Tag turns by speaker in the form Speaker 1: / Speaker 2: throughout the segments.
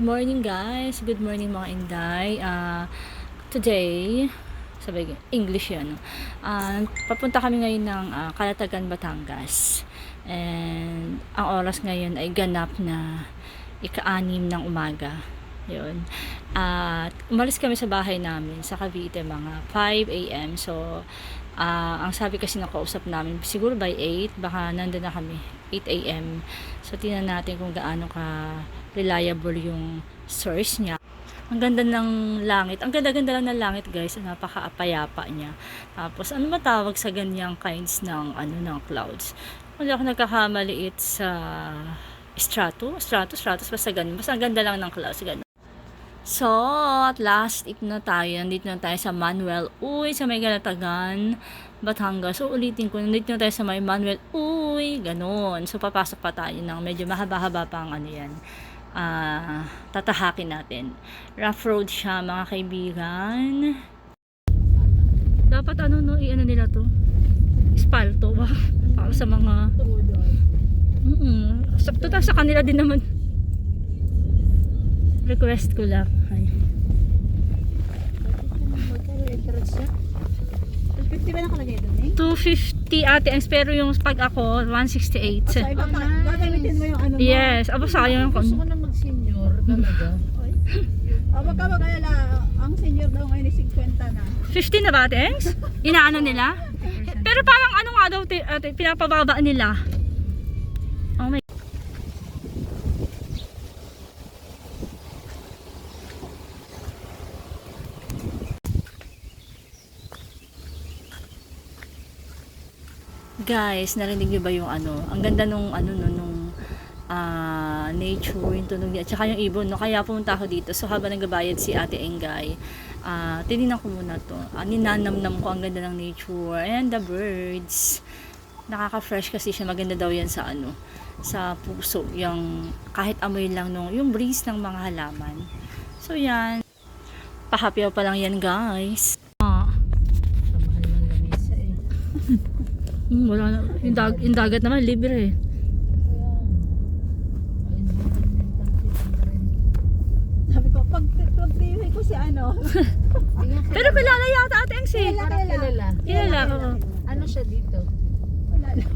Speaker 1: morning guys. Good morning mga Inday. Ah, today, sabi English yan. Ah, papunta kami ngayon ng ah, Kalatagan, Batangas. And ang oras ngayon ay ganap na ika-anim ng umaga. Yun. At umalis kami sa bahay namin sa Cavite mga 5 a.m. So, ah, ang sabi kasi ng kausap namin, siguro by 8, baka nandun na kami, 8 a.m. So, tingnan natin kung gaano ka reliable yung source niya. Ang ganda ng langit. Ang ganda-ganda lang ng langit, guys. Napaka-apayapa niya. Tapos, ano matawag sa ganyang kinds ng, ano, ng clouds? Di ako nagkakamali, it's sa strato, strato, stratus, basta ganun. Basta ang ganda lang ng clouds, ganun. So, at last, ito na tayo. Nandito na tayo sa Manuel. Uy, sa may Galatagan, Batangas. So, ulitin ko, nandito na tayo sa may Manuel. Uy, ganun. So, papasok pa tayo ng medyo mahaba-haba pa ang ano yan. Ah, tatahakin natin. Rough road siya, mga kaibigan. Dapat ano no, i-ano nila to? Espalto ba? Para sa mga... Mm Sakto ta sa kanila din naman. Request ko lang. Ay.
Speaker 2: Magkano entrance niya? 50 ba nakalagay doon eh?
Speaker 1: 250 ate, ang pero yung pag ako, 168.
Speaker 2: Sa ibang ka, gagamitin mo yung ano mo.
Speaker 1: Yes, aba sayang
Speaker 3: Gusto ko na talaga.
Speaker 2: O, wag ka mag-alala. Ang senior daw ngayon is 50 na.
Speaker 1: 50 na ba, Tengs? Inaano nila? Pero parang ano nga daw, ate, pinapababa nila. Oh my Guys, narinig niyo ba yung ano? Ang ganda nung ano no, nung ah, nature, yung tunog niya, at saka yung ibon, no? Kaya pumunta ako dito. So, habang nagbabayad si Ate Engay, ah tinignan ko muna to. Ah, ninanamnam ko ang ganda ng nature. And the birds. Nakaka-fresh kasi siya. Maganda daw yan sa ano, sa puso. Yung, kahit amoy lang nung, yung breeze ng mga halaman. So, yan. Pahapyaw pa lang yan, guys. Ah.
Speaker 3: Eh.
Speaker 1: Hmm, wala na. Yung, dag- yung dagat naman, libre eh.
Speaker 2: Sabi ko, pag, pag freeway ko si ano.
Speaker 1: Pero kilala yata Ate Engs eh.
Speaker 2: Kilala.
Speaker 3: Kilala.
Speaker 1: Kilala, oo.
Speaker 3: Ano siya dito?
Speaker 2: Wala lang.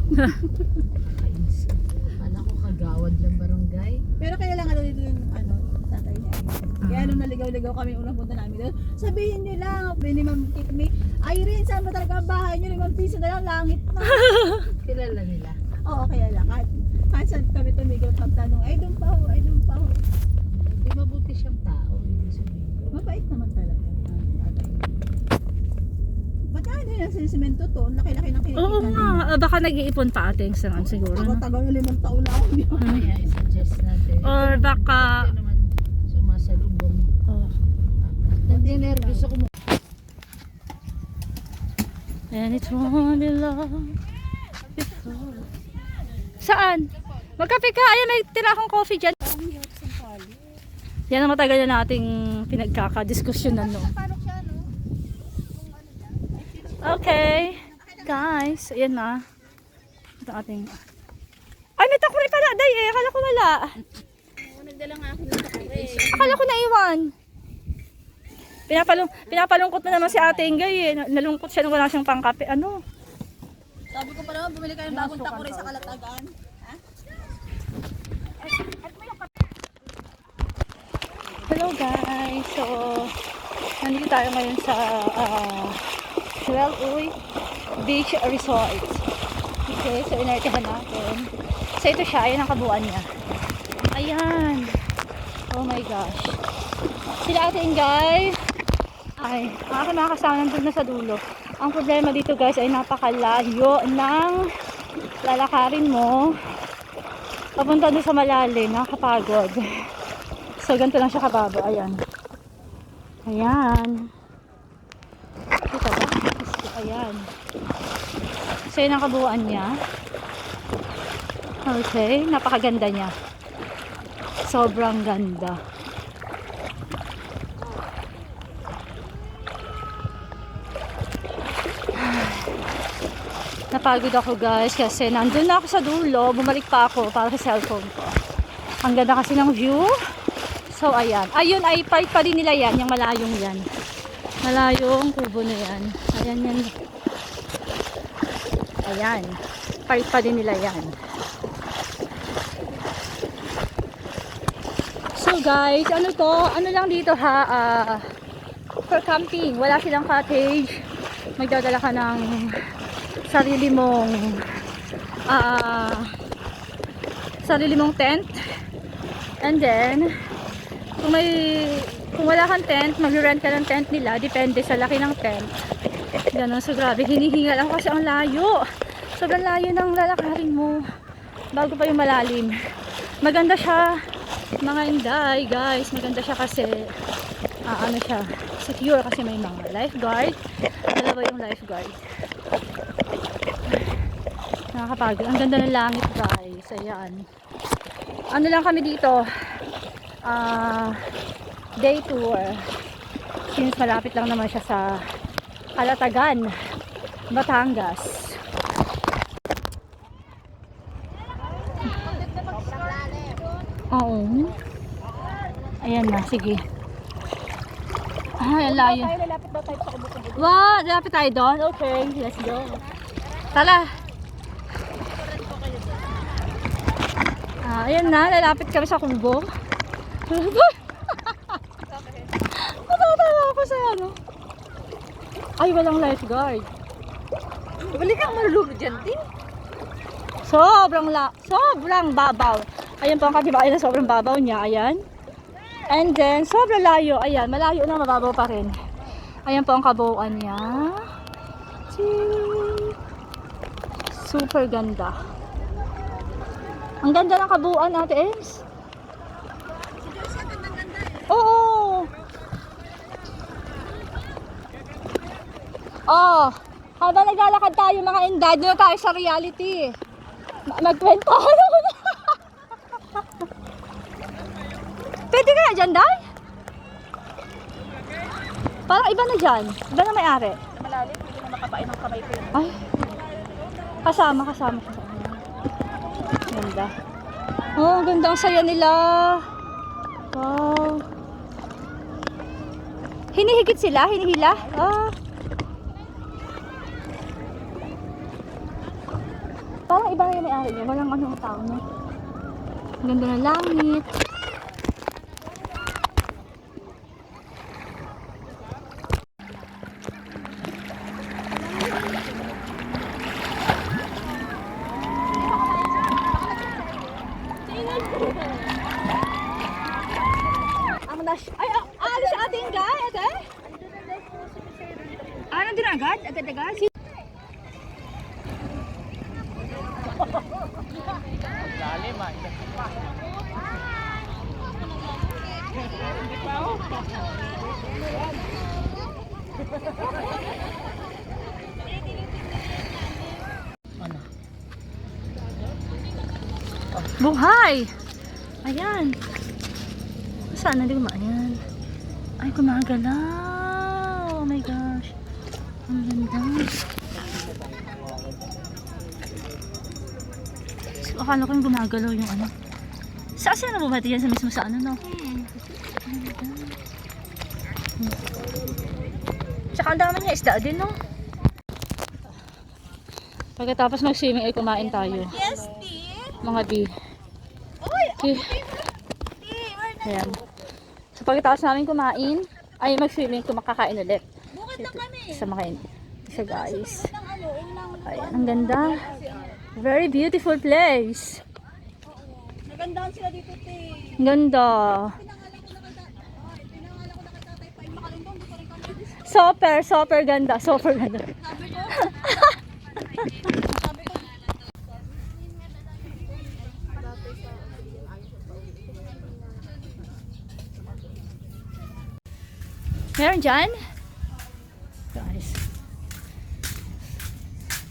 Speaker 3: Kala ko kagawad ng barangay.
Speaker 2: Pero kaya lang ano dito yung ano, tatay niya. Kaya nung naligaw-ligaw kami unang punta namin doon, sabihin niyo lang, minimum kick me, Irene, saan ba talaga ang bahay niyo? Limang piso na lang, langit na.
Speaker 3: Kilala nila.
Speaker 2: Oo, kaya lang. Kahit, kahit saan kami tumigil pagtanong, ay doon pa ho, ay doon pa ho.
Speaker 3: Di mabuti siyang tao.
Speaker 2: Yun ang sinisimento to? Laki-laki ng kinikita
Speaker 1: Oo nga, ah, baka nag-iipon pa Ate Engs naman siguro. no?
Speaker 2: Tagal-tagal na limang taon na ako. ba?
Speaker 3: Kaya i-suggest natin.
Speaker 1: Or baka...
Speaker 3: Naman sumasalubong.
Speaker 1: Oh.
Speaker 3: Nandinervous ako mo.
Speaker 1: And it's only love before. Saan? Magkape ka. Ayan, may tira akong coffee dyan. Yan ang matagal na nating pinagkakadiskusyonan no. Okay. Guys, ayan na. Ito ating... Ay, may takuri pala, day eh. Akala ko wala.
Speaker 2: Nagdala nga ako ng takare.
Speaker 1: Akala ko naiwan. Pinapalung, pinapalungkot na naman si ate Ingay eh. Nalungkot siya nung wala siyang pangkape. Ano?
Speaker 2: Sabi ko pa naman, bumili kayo ng bagong takore sa Kalatagan. Ha?
Speaker 1: Hello guys! So, nandito tayo ngayon sa uh, Suel Uy Beach Resort. Okay, so inertihan natin. So ito siya, ayan ang kabuuan niya. Ayan! Oh my gosh. Sila ate Ingay. Ay, ang aking mga kasama nandun na sa dulo. Ang problema dito guys ay napakalayo ng lalakarin mo. Papunta doon sa malalim, nakakapagod. So, ganito lang siya kababo. Ayan. Ayan. Ayan. So, yun ang kabuuan niya. Okay. Napakaganda niya. Sobrang ganda. Napagod ako guys kasi nandun na ako sa dulo. Bumalik pa ako para sa cellphone ko. Ang ganda kasi ng view. So, ayan. Ayun ay part pa rin nila yan, yung malayong yan. Malayong kubo na yan. Ayan yan. Ayan. Part pa din nila yan. So guys, ano to? Ano lang dito ha? ah, for camping. Wala silang cottage. Magdadala ka ng sarili mong ah sarili mong tent. And then, kung may kung wala kang tent, mag-rent ka ng tent nila. Depende sa laki ng tent. Ganon. So, grabe. Hinihingal ako kasi ang layo. Sobrang layo ng lalakarin mo. Bago pa yung malalim. Maganda siya. Mga inday, guys. Maganda siya kasi ah, ano siya, secure kasi may mga lifeguard. Dalawa yung lifeguard. Nakakapagod. Ang ganda ng langit, guys. Ayan. Ano lang kami dito? Ah, day tour. Since malapit lang naman siya sa Kalatagan, Batangas. Oo. Ayan na, sige. Ay, ang layo.
Speaker 2: Lalapit daw tayo sa kubo-kubo.
Speaker 1: Wow, lapit tayo doon. Okay, let's go. Tala. Ah, ayan na, lalapit kami sa kubo. Natatawa ako sa ano. Ay, walang lifeguard.
Speaker 2: Balik kang malulunod dyan, Tim.
Speaker 1: Sobrang la sobrang babaw. Ayan po ang katibayan na sobrang babaw niya. Ayan. And then, sobrang layo. Ayan, malayo na mababaw pa rin. Ayan po ang kabuuan niya. Super ganda. Ang ganda ng kabuuan, Ate Ems. Oo. Oh, habang naglalakad tayo mga inday, doon na tayo sa reality. Ma- Magkwento ka naman. Pwede kaya dyan, Day? Parang iba na dyan. Iba na may-ari.
Speaker 2: Malalim, hindi na makapain ng kamay ko.
Speaker 1: Ay. Kasama, kasama. Ganda. Oh, ganda ang saya nila. Wow. Hinihigit sila? Hinihila? Ah. Parang iba yung may-ari niya. Walang anong tao, no? Ang Ganda ng langit. Ay, ah, alis sa ating guy, ate? Ah, nandun agad? Agad-agad? Si- Buhay! Ayan. Saan? Hindi ko ma... Ayan. Ay, gumagalaw. Oh my gosh. Ang ganda. Akala ko yung gumagalaw yung ano. Sa saan na bumati yan? Sa mismo sa ano, no? Hmm. Tsaka ang dami niya isda din, no? Pagkatapos mag-swimming ay kumain tayo.
Speaker 2: Yes, Tim.
Speaker 1: Mga B.
Speaker 2: Uy,
Speaker 1: Okay. Ayan. So pagkatapos namin kumain, ay mag-swimming, kumakakain ulit.
Speaker 2: bukod lang kami.
Speaker 1: Sa mga isa guys.
Speaker 2: Ano,
Speaker 1: Ayan, ang ganda. Very beautiful place.
Speaker 2: Nagandahan sila dito.
Speaker 1: Ang ganda. Super, super ganda. Super ganda. Meron dyan? Guys.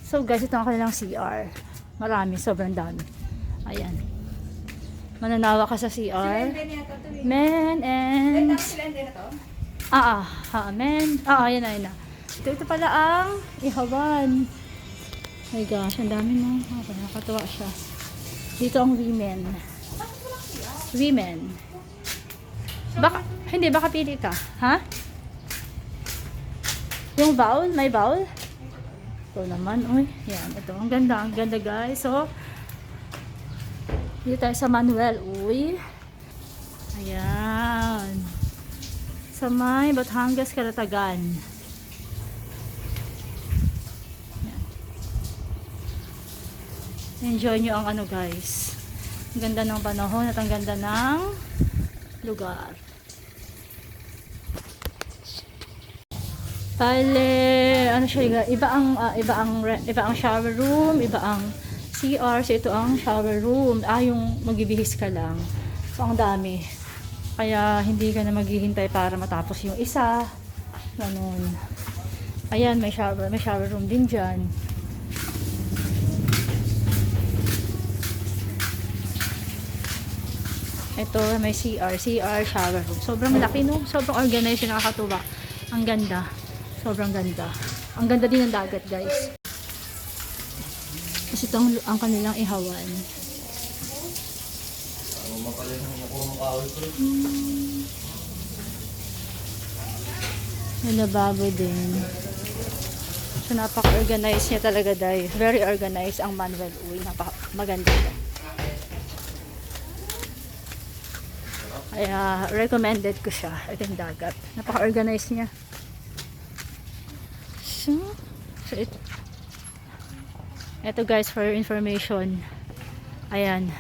Speaker 1: So guys, ito ang kanilang CR. Marami, sobrang dami. Ayan. Mananawa ka sa CR. Men and... Ah, ah, ah, men. Ah, ah, yan na, yan na. Ito, ito pala ang ihawan. My gosh, ang dami na. Ah, nakakatuwa siya. Dito ang women. Women. Baka, hindi, baka pili ka. Ha? Yung bowl? May bowl? Ito naman, uy. Yan, ito. Ang ganda, ang ganda guys. So, dito tayo sa Manuel, uy. Ayan. Sa may Batangas, Karatagan. Ayan. Enjoy nyo ang ano guys. Ang ganda ng panahon at ang ganda ng lugar. Bale, ano siya, iba ang ah, iba ang re- iba ang shower room, iba ang CR, so ito ang shower room. Ah, yung magbibihis ka lang. So ang dami. Kaya hindi ka na maghihintay para matapos yung isa. Ganun. Ayan, may shower, may shower room din diyan. Ito, may CR, CR shower room. Sobrang laki no, sobrang organized, nakakatuwa. Ang ganda. Sobrang ganda. Ang ganda din ng dagat, guys. Kasi ito ang, ang kanilang ihawan. Hmm. May lababo din. So, napaka-organized niya talaga, dahil Very organized ang Manuel Uy. Napaka maganda. Kaya, recommended ko siya. Ito yung dagat. Napaka-organized niya. So, so it, ito guys, for your information. Ayan.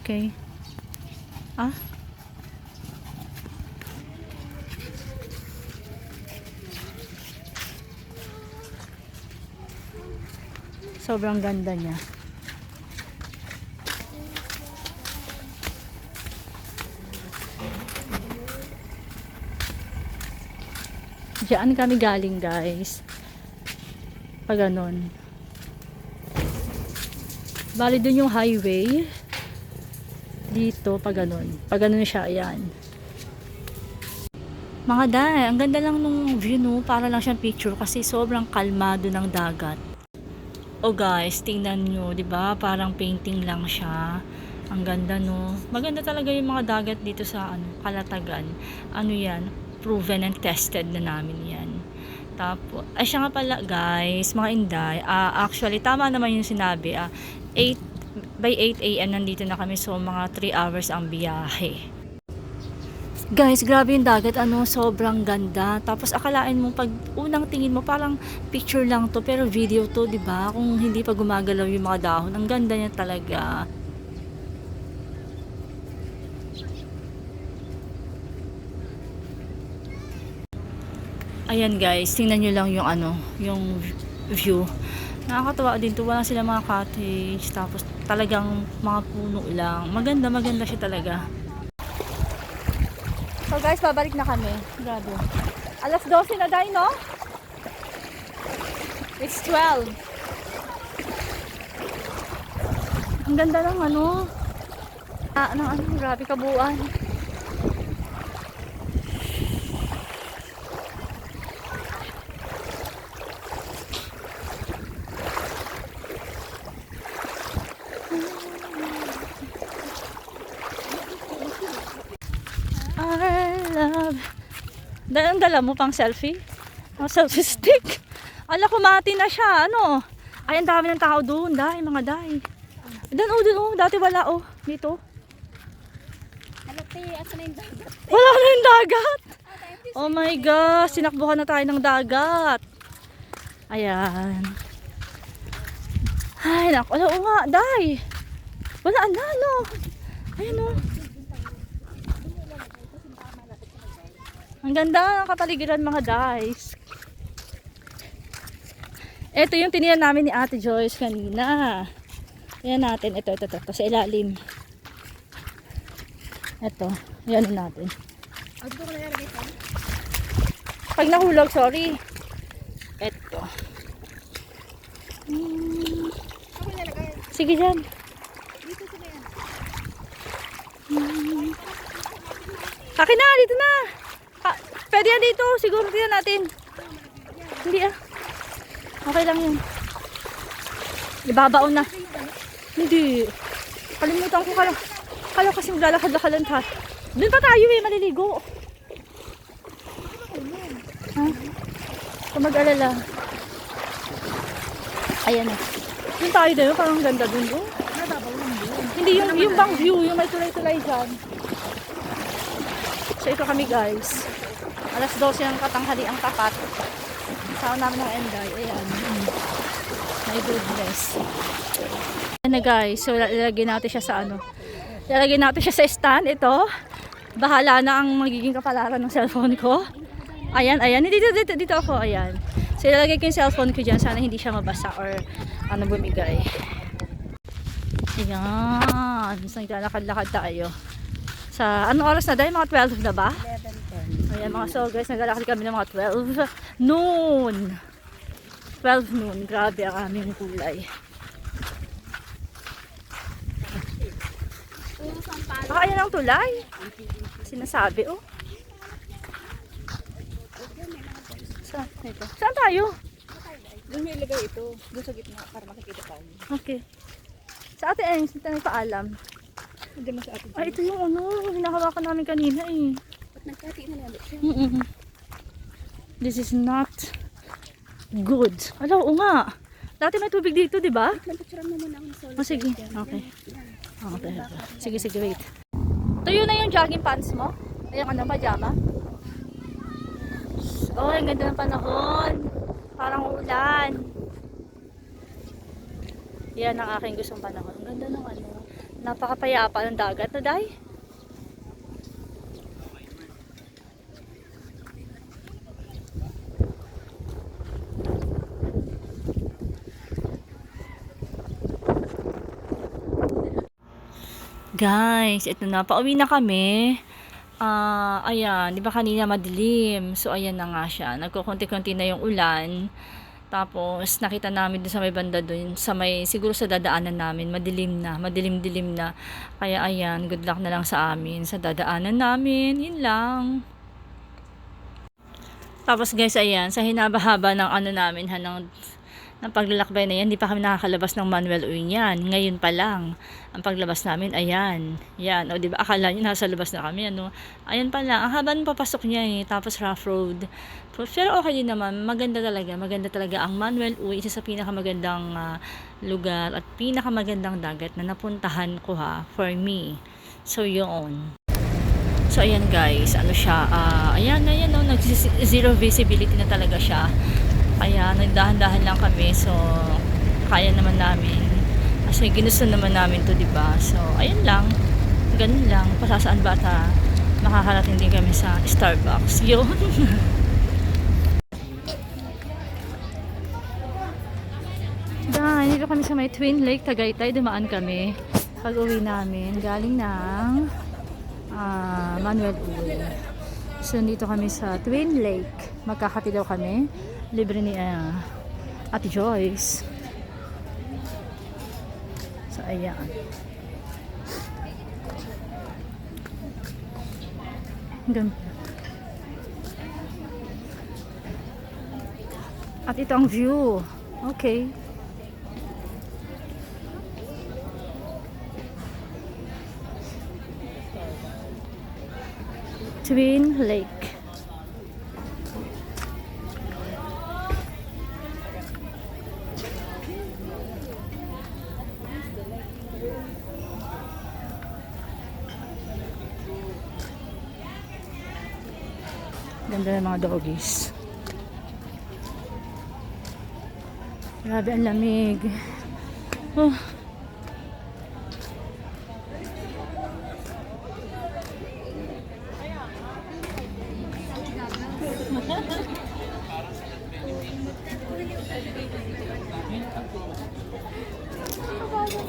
Speaker 1: Okay. Ah? Sobrang ganda niya. Diyan kami galing guys. Pag ganon. Bali dun yung highway. Dito, pag ganon. Pag ganon siya, ayan. Mga day, ang ganda lang nung view no. Para lang siyang picture kasi sobrang kalmado ng dagat. Oh guys, tingnan nyo, ba? Parang painting lang siya. Ang ganda no. Maganda talaga yung mga dagat dito sa ano, Kalatagan. Ano yan? Proven and tested na namin yan. Tapos, ay siya nga pala guys, mga inday, ah, actually tama naman yung sinabi, ah, 8, by 8 a.m. nandito na kami, so mga 3 hours ang biyahe. Guys, grabe yung dagat, ano, sobrang ganda. Tapos akalain mo pag unang tingin mo parang picture lang to, pero video to, 'di ba? Kung hindi pa gumagalaw yung mga dahon, ang ganda niya talaga. Ayan guys, tingnan nyo lang yung ano, yung view. Nakakatawa din to, wala sila mga cottage, tapos talagang mga puno lang. Maganda, maganda siya talaga. So guys, babalik na kami. Grabe. Alas 12 na dahil, no? It's 12. Ang ganda ng ano. Ah, ng ano, grabe kabuuan. I love. Dahil ang dala mo pang selfie? Oh, selfie stick. Ala, kumati na siya. Ano? Ay, ang dami ng tao doon. Dahil, mga dahil. Doon, oh, doon, oh. Dati wala, oh. Dito.
Speaker 2: Alati, asa na yung dagat?
Speaker 1: Wala na yung dagat. Oh my gosh, sinakbuhan na tayo ng dagat. Ayan. Ay, naku. Wala, oo nga, day. Wala na, no. Ayan, oh. Ang ganda ng kapaligiran mga guys. Ito yung tininan namin ni Ate Joyce kanina. Yan natin. Ito, ito, ito. ito sa ilalim. Ito. Yan natin. Pag nahulog, sorry. Ito. Hmm, sige dyan.
Speaker 2: Dito sila yan.
Speaker 1: Akin na, dito na. Pwede yan dito. Siguro dito natin. Hindi ah. Okay lang yun. Ibabaon na. Hindi. Kalimutan ko kala. Kala kasi maglalakad-lakadan tayo. Doon pa tayo eh, maliligo. Ha? Kung mag-alala. Ayan na. Doon tayo doon, parang ganda doon. Oh. Hindi yung, yung bang view, yung may tulay-tulay dyan. So ito kami guys. Alas 12 ng katanghali ang tapat. Kasama namin ng Enday. Ayan. My goodness. Ayan na guys. So lalagyan natin siya sa ano. Lalagyan natin siya sa stand. Ito. Bahala na ang magiging kapalaran ng cellphone ko. Ayan, ayan. Dito, dito, dito ako. Ayan. So ilalagay ko yung cellphone ko dyan. Sana hindi siya mabasa or ano bumigay. Ayan. Gusto naglalakad-lakad tayo. Sa anong oras na dahil? Mga 12 na ba?
Speaker 2: 11,
Speaker 1: Ayan mga so guys, naglalakad kami ng mga 12 noon. 12 noon. Grabe ang aming kulay. Baka yan ang tulay. Sinasabi oh. Saan? Ito. Saan tayo?
Speaker 2: Doon may ilagay ito. Doon sa gitna para makikita tayo.
Speaker 1: Okay. Sa ate ay, hindi tayo paalam.
Speaker 2: Hindi mo sa atin.
Speaker 1: Ay, ito yung ano, hinahawakan namin kanina eh.
Speaker 2: Nagkati na lang siya?
Speaker 1: Mm-mm. This is not good. Ala, oo nga. Dati may tubig dito, di ba?
Speaker 2: Solo.
Speaker 1: Oh, sige. Okay. Okay. Sige, sige, wait. Tuyo na yung jogging pants mo? Ay, yung ano, pajama? Oh, ang ganda ng panahon. Parang ulan. Yan ang aking gustong panahon. Ang ganda ng ano. Napakapayapa ng dagat na dahil. Guys, ito na. Pauwi na kami. Ah, ayan. Di ba kanina madilim? So, ayan na nga siya. Nagkukunti-kunti na yung ulan. Tapos, nakita namin dun sa may banda dun. Sa may, siguro sa dadaanan namin. Madilim na. Madilim-dilim na. Kaya, ayan. Good luck na lang sa amin. Sa dadaanan namin. Yun lang. Tapos, guys, ayan. Sa hinabahaba ng ano namin, ha, ng ng paglalakbay na yan, hindi pa kami nakakalabas ng Manuel niyan. Ngayon pa lang, ang paglabas namin, ayan. Yan, o di ba akala niyo nasa labas na kami, ano. Ayan pa lang, ang haba ng papasok niya eh, tapos rough road. Pero okay din naman, maganda talaga, maganda talaga ang Manuel Uy, isa sa pinakamagandang ah, lugar at pinakamagandang dagat na napuntahan ko ha, for me. So, yun. So, ayan guys, ano siya, ah, ayan, ayan, no, nag zero visibility na talaga siya. Kaya nagdahan-dahan lang kami. So, kaya naman namin. Kasi ginusto naman namin to, di ba? So, ayun lang. Ganun lang. Pasasaan ba ta makakarating din kami sa Starbucks. Yun. Dahil dito kami sa may Twin Lake, Tagaytay. Dumaan kami. Pag uwi namin, galing ng ah, Manuel Uy. So, dito kami sa Twin Lake. Magkakati daw kami. Libre ni ah, Ate Joyce. So, ayan. Ganda. At ito ang view. Okay. Twin Lake. Mga doggies. Grabe ang lamig. Oh.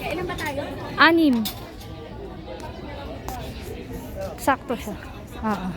Speaker 2: Kailan ba tayo?
Speaker 1: Anim. Sakto siya. Oo.